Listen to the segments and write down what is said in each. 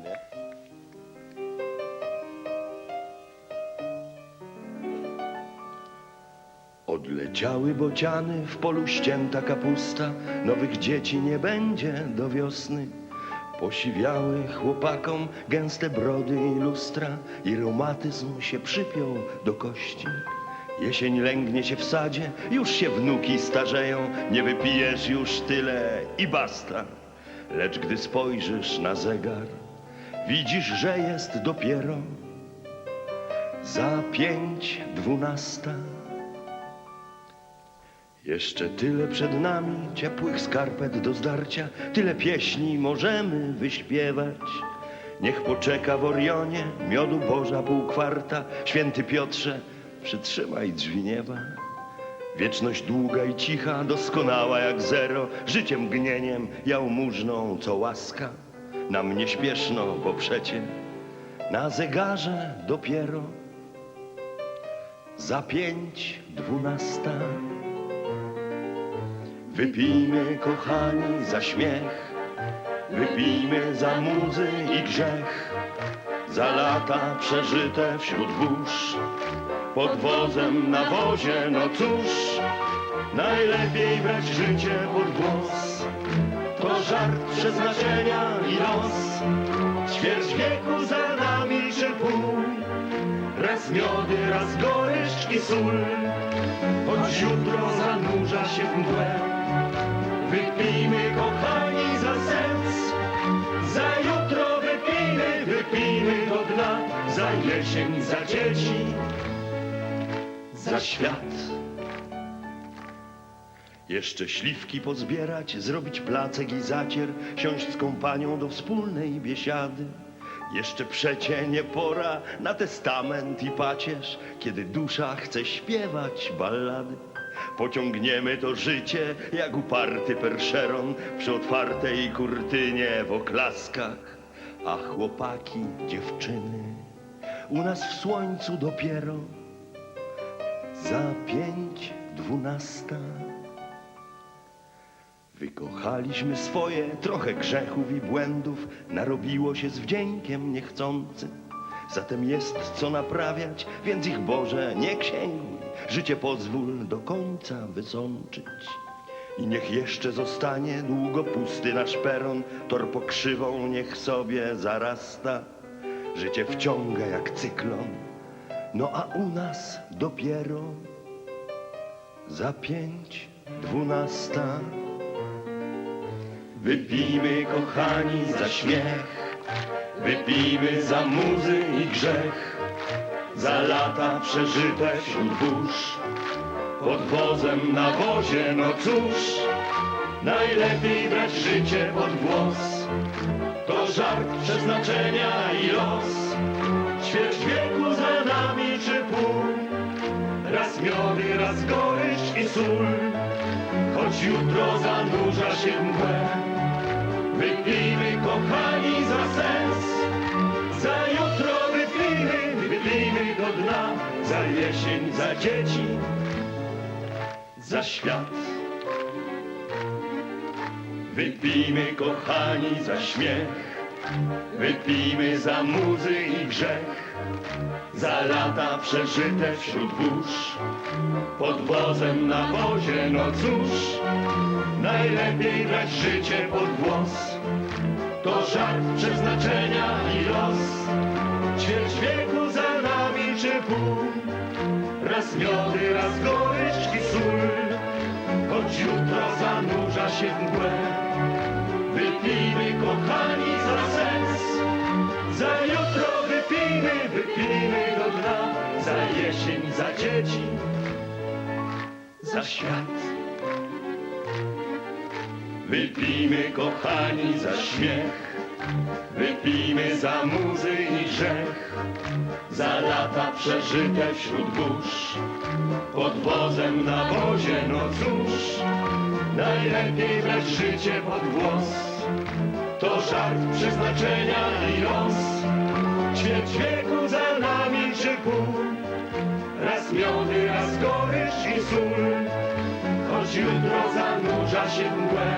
nie? Odleciały bociany, w polu ścięta kapusta, nowych dzieci nie będzie do wiosny. Posiwiały chłopakom gęste brody i lustra i reumatyzm się przypiął do kości. Jesień lęgnie się w sadzie, już się wnuki starzeją, nie wypijesz już tyle i basta. Lecz gdy spojrzysz na zegar, widzisz, że jest dopiero za pięć dwunasta. Jeszcze tyle przed nami ciepłych skarpet do zdarcia, tyle pieśni możemy wyśpiewać. Niech poczeka w Orionie miodu Boża półkwarta, święty Piotrze, przytrzymaj drzwi nieba. Wieczność długa i cicha, doskonała jak zero, życiem gnieniem, jałmużną, co łaska. Nam nie śpieszno, bo przecie na zegarze dopiero za pięć dwunasta. Wypijmy, kochani, za śmiech, wypijmy za muzy i grzech, za lata przeżyte wśród burz, pod wozem na wozie, no cóż, najlepiej brać życie pod włos. To żart przeznaczenia i los, ćwierć wieku za nami czy pół, raz miody, raz gorycz i sól, choć jutro zanurza się w mgłę. Wypijmy, kochani, za sens, za jesień, za dzieci, za świat. Jeszcze śliwki pozbierać, zrobić placek i zacier, siąść z kompanią do wspólnej biesiady. Jeszcze przecie nie pora na testament i pacierz, kiedy dusza chce śpiewać ballady. Pociągniemy to życie jak uparty perszeron przy otwartej kurtynie w oklaskach. A chłopaki, dziewczyny, u nas w słońcu dopiero za pięć dwunasta. Wykochaliśmy swoje, trochę grzechów i błędów, narobiło się z wdziękiem niechcący. Zatem jest co naprawiać, więc ich Boże nie księguj, życie pozwól do końca wysączyć. I niech jeszcze zostanie długo pusty nasz peron, tor pokrzywą niech sobie zarasta. Życie wciąga jak cyklon, no a u nas dopiero za pięć dwunasta. Wypijmy, kochani, za śmiech, wypijmy za muzy i grzech, za lata przeżyte wśród burz, pod wozem na wozie, no cóż, najlepiej brać życie pod włos. Żart przeznaczenia i los, ćwierć wieku za nami czy pół, raz miody, raz gorycz i sól, choć jutro zanurza się mgłę. Wypijmy, kochani, za sens, za jutro wypijmy, wypijmy do dna, za jesień, za dzieci, za świat. Wypijmy, kochani, za śmiech, wypijmy za muzy i grzech, za lata przeżyte wśród burz, pod wozem na wozie, no cóż, najlepiej brać życie pod włos. To żart przeznaczenia i los, ćwierć wieku za nami czy pół, raz miody, raz gorycz i sól, choć jutro zanurza się w mgłę. Wypijmy, kochani, wypijmy, wypijmy do dna, za jesień, za dzieci, za świat. Wypijmy, kochani, za śmiech, wypijmy za muzy i grzech, za lata przeżyte wśród burz, pod wozem na wozie, no cóż, najlepiej brać życie pod włos. To żart przeznaczenia i los, Ćwierć wieku za nami czy pół Raz miody, raz gorycz i sól. Choć jutro zanurza się w mgłę.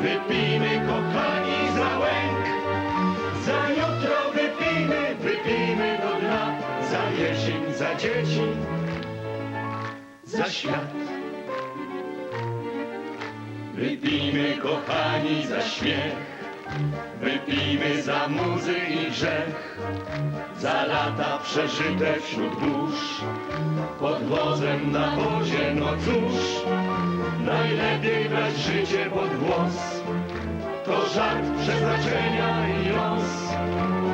Wypijmy kochani za łęk. Za jutro wypijmy, wypijmy do dna. Za jesień, za dzieci, za świat. Wypijmy kochani za śmiech wypijmy za muzy i grzech, za lata przeżyte wśród burz, pod wozem na wozie, no cóż, najlepiej brać życie pod włos. To żart przeznaczenia i los,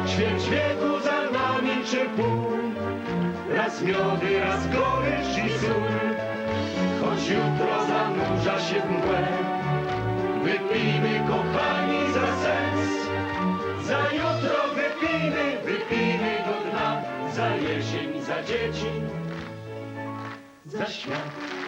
ćwierć wieku za nami czy pół, raz miody, raz gorycz i sól, choć jutro zanurza się w mgłę. Wypijmy, za jesień, za dzieci, za świat.